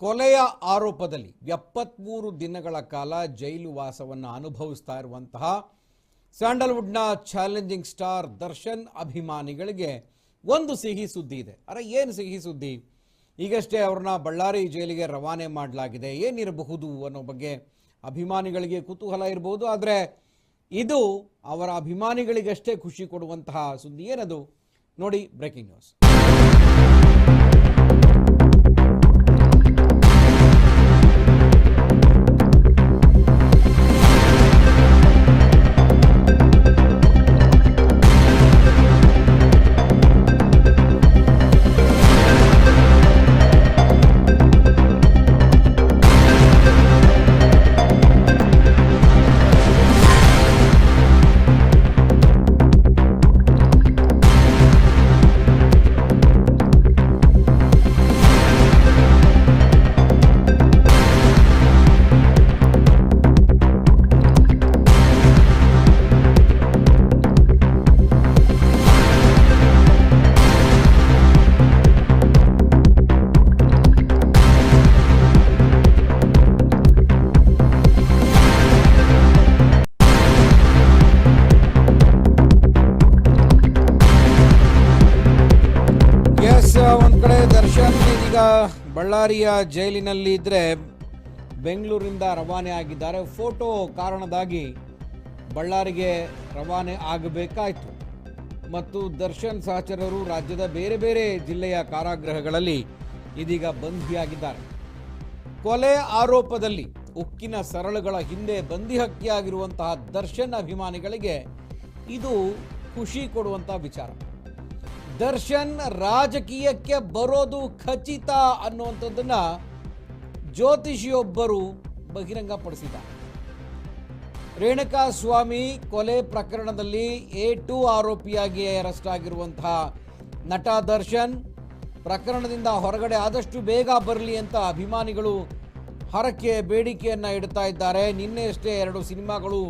ಕೊಲೆಯ ಆರೋಪದಲ್ಲಿ ಎಪ್ಪತ್ಮೂರು ದಿನಗಳ ಕಾಲ ಜೈಲು ವಾಸವನ್ನು ಅನುಭವಿಸ್ತಾ ಇರುವಂತಹ ಸ್ಯಾಂಡಲ್ವುಡ್ನ ಚಾಲೆಂಜಿಂಗ್ ಸ್ಟಾರ್ ದರ್ಶನ್ ಅಭಿಮಾನಿಗಳಿಗೆ ಒಂದು ಸಿಹಿ ಸುದ್ದಿ ಇದೆ. ಅರೆ, ಏನು ಸಿಹಿ ಸುದ್ದಿ? ಈಗಷ್ಟೇ ಅವ್ರನ್ನ ಬಳ್ಳಾರಿ ಜೈಲಿಗೆ ರವಾನೆ ಮಾಡಲಾಗಿದೆ. ಏನಿರಬಹುದು ಅನ್ನೋ ಬಗ್ಗೆ ಅಭಿಮಾನಿಗಳಿಗೆ ಕುತೂಹಲ ಇರಬಹುದು. ಆದರೆ ಇದು ಅವರ ಅಭಿಮಾನಿಗಳಿಗಷ್ಟೇ ಖುಷಿ ಕೊಡುವಂತಹ ಸುದ್ದಿ. ಏನದು? ನೋಡಿ ಬ್ರೇಕಿಂಗ್ ನ್ಯೂಸ್. ಬಳ್ಳಾರಿಯ ಜೈಲಿನಲ್ಲಿ ಇದ್ದರೆ ಬೆಂಗಳೂರಿಂದ ರವಾನೆ ಆಗಿದ್ದಾರೆ. ಫೋಟೋ ಕಾರಣದಾಗಿ ಬಳ್ಳಾರಿಗೆ ರವಾನೆ ಆಗಬೇಕಾಯಿತು. ಮತ್ತು ದರ್ಶನ್ ಸಹಚರರು ರಾಜ್ಯದ ಬೇರೆ ಬೇರೆ ಜಿಲ್ಲೆಯ ಕಾರಾಗೃಹಗಳಲ್ಲಿ ಇದೀಗ ಬಂಧಿಯಾಗಿದ್ದಾರೆ. ಕೊಲೆ ಆರೋಪದಲ್ಲಿ ಉಕ್ಕಿನ ಸರಳುಗಳ ಹಿಂದೆ ಬಂದಿ ಹಕ್ಕಿಯಾಗಿರುವಂತಹ ದರ್ಶನ್ ಅಭಿಮಾನಿಗಳಿಗೆ ಇದು ಖುಷಿ ಕೊಡುವಂಥ ವಿಚಾರ. ದರ್ಶನ್ ರಾಜಕೀಯಕ್ಕೆ ಬರೋದು ಖಚಿತ ಅನ್ನುವಂಥದ್ದನ್ನ ಜ್ಯೋತಿಷಿಯೊಬ್ಬರು ಬಹಿರಂಗಪಡಿಸಿದ್ದಾರೆ. ರೇಣುಕಾ ಸ್ವಾಮಿ ಕೊಲೆ ಪ್ರಕರಣದಲ್ಲಿ ಎ ಟು ಆರೋಪಿಯಾಗಿ ಅರೆಸ್ಟ್ ಆಗಿರುವಂತಹ ನಟ ದರ್ಶನ್, ಪ್ರಕರಣದಿಂದ ಹೊರಗಡೆ ಆದಷ್ಟು ಬೇಗ ಬರಲಿ ಅಂತ ಅಭಿಮಾನಿಗಳು ಹರಕೆ ಬೇಡಿಕೆಯನ್ನು ಇಡ್ತಾ ಇದ್ದಾರೆ. ನಿನ್ನೆಯಷ್ಟೇ ಎರಡು ಸಿನಿಮಾಗಳು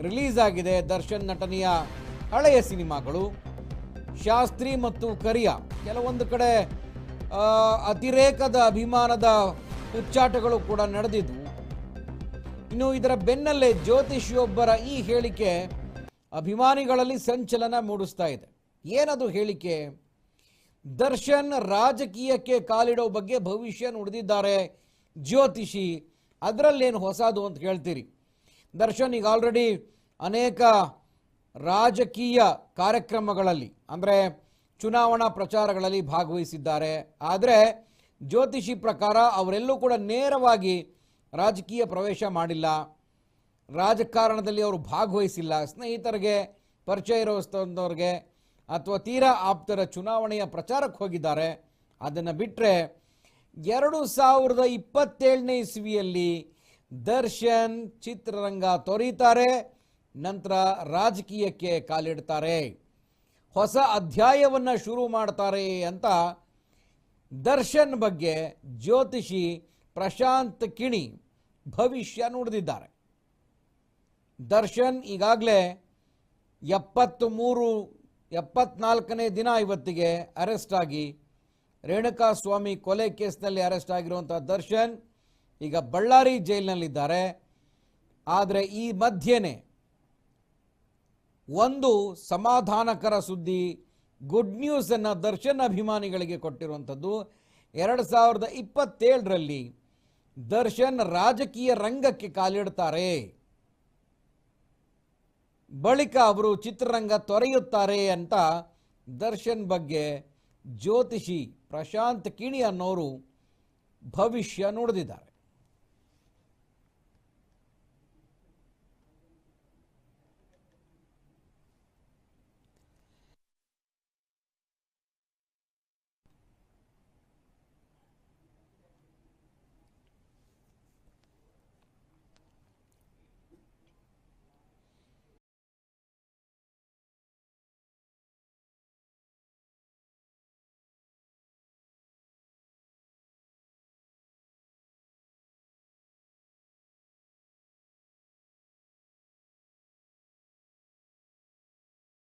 ರಿಲೀಸ್ ಆಗಿದೆ. ದರ್ಶನ್ ನಟನೆಯ ಹಳೆಯ ಸಿನಿಮಾಗಳು. ಶಾಸ್ತ್ರಿ ಮತ್ತು ಕರಿಯ ಕೆಲವೊಂದು ಕಡೆ ಅತಿರೇಕದ ಅಭಿಮಾನದ ಉಚ್ಚಾಟಗಳು ಕೂಡ ನಡೆದಿದ್ವು. ಇನ್ನು ಇದರ ಬೆನ್ನಲ್ಲೇ ಜ್ಯೋತಿಷಿಯೊಬ್ಬರ ಈ ಹೇಳಿಕೆ ಅಭಿಮಾನಿಗಳಲ್ಲಿ ಸಂಚಲನ ಮೂಡಿಸ್ತಾ ಇದೆ. ಏನದು ಹೇಳಿಕೆ? ದರ್ಶನ್ ರಾಜಕೀಯಕ್ಕೆ ಕಾಲಿಡೋ ಬಗ್ಗೆ ಭವಿಷ್ಯ ನುಡಿದಿದ್ದಾರೆ ಜ್ಯೋತಿಷಿ. ಅದರಲ್ಲೇನು ಹೊಸದು ಅಂತ ಹೇಳ್ತೀರಿ? ದರ್ಶನ್ ಈಗ ಆಲ್ರೆಡಿ ಅನೇಕ ರಾಜಕೀಯ ಕಾರ್ಯಕ್ರಮಗಳಲ್ಲಿ, ಅಂದರೆ ಚುನಾವಣಾ ಪ್ರಚಾರಗಳಲ್ಲಿ ಭಾಗವಹಿಸಿದ್ದಾರೆ. ಆದರೆ ಜ್ಯೋತಿಷಿ ಪ್ರಕಾರ ಅವರೆಲ್ಲೂ ಕೂಡ ನೇರವಾಗಿ ರಾಜಕೀಯ ಪ್ರವೇಶ ಮಾಡಿಲ್ಲ. ರಾಜಕಾರಣದಲ್ಲಿ ಅವರು ಭಾಗವಹಿಸಿಲ್ಲ. ಸ್ನೇಹಿತರಿಗೆ ಪರಿಚಯ ಇರೋಸ್ತವ್ರಿಗೆ ಅಥವಾ ತೀರಾ ಆಪ್ತರ ಚುನಾವಣೆಯ ಪ್ರಚಾರಕ್ಕೆ ಹೋಗಿದ್ದಾರೆ. ಅದನ್ನು ಬಿಟ್ಟರೆ ಎರಡು ಸಾವಿರದ ಇಪ್ಪತ್ತೇಳನೇ ಇಸ್ವಿಯಲ್ಲಿ ದರ್ಶನ್ ಚಿತ್ರರಂಗ ತೊರೀತಾರೆ. ನಂತರ ರಾಜಕೀಯಕ್ಕೆ ಕಾಲಿಡ್ತಾರೆ. ಹೊಸ ಅಧ್ಯಾಯವನ್ನು ಶುರು ಮಾಡ್ತಾರೆ ಅಂತ ದರ್ಶನ್ ಬಗ್ಗೆ ಜ್ಯೋತಿಷಿ ಪ್ರಶಾಂತ್ ಕಿಣಿ ಭವಿಷ್ಯ ನುಡಿದಿದ್ದಾರೆ. ದರ್ಶನ್ ಈಗಾಗಲೇ ಎಪ್ಪತ್ತ್ ಮೂರು ಎಪ್ಪತ್ನಾಲ್ಕನೇ ದಿನ ಇವತ್ತಿಗೆ ಅರೆಸ್ಟ್ ಆಗಿ ರೇಣುಕಾ ಸ್ವಾಮಿ ಕೊಲೆ ಕೇಸ್ನಲ್ಲಿ ಅರೆಸ್ಟ್ ಆಗಿರುವಂಥ ದರ್ಶನ್ ಈಗ ಬಳ್ಳಾರಿ ಜೈಲಿನಲ್ಲಿದ್ದಾರೆ. ಆದರೆ ಈ ಮಧ್ಯೆನೇ ಒಂದು ಸಮಾಧಾನಕರ ಸುದ್ದಿ ಗುಡ್ ನ್ಯೂಸನ್ನು ದರ್ಶನ್ ಅಭಿಮಾನಿಗಳಿಗೆ ಕೊಟ್ಟಿರುವಂಥದ್ದು. ಎರಡು ಸಾವಿರದ ಇಪ್ಪತ್ತೇಳರಲ್ಲಿ ದರ್ಶನ್ ರಾಜಕೀಯ ರಂಗಕ್ಕೆ ಕಾಲಿಡ್ತಾರೆ. ಬಳಿಕ ಅವರು ಚಿತ್ರರಂಗ ತೊರೆಯುತ್ತಾರೆ ಅಂತ ದರ್ಶನ್ ಬಗ್ಗೆ ಜ್ಯೋತಿಷಿ ಪ್ರಶಾಂತ್ ಕಿಣಿ ಅನ್ನೋರು ಭವಿಷ್ಯ ನುಡಿದಿದ್ದಾರೆ.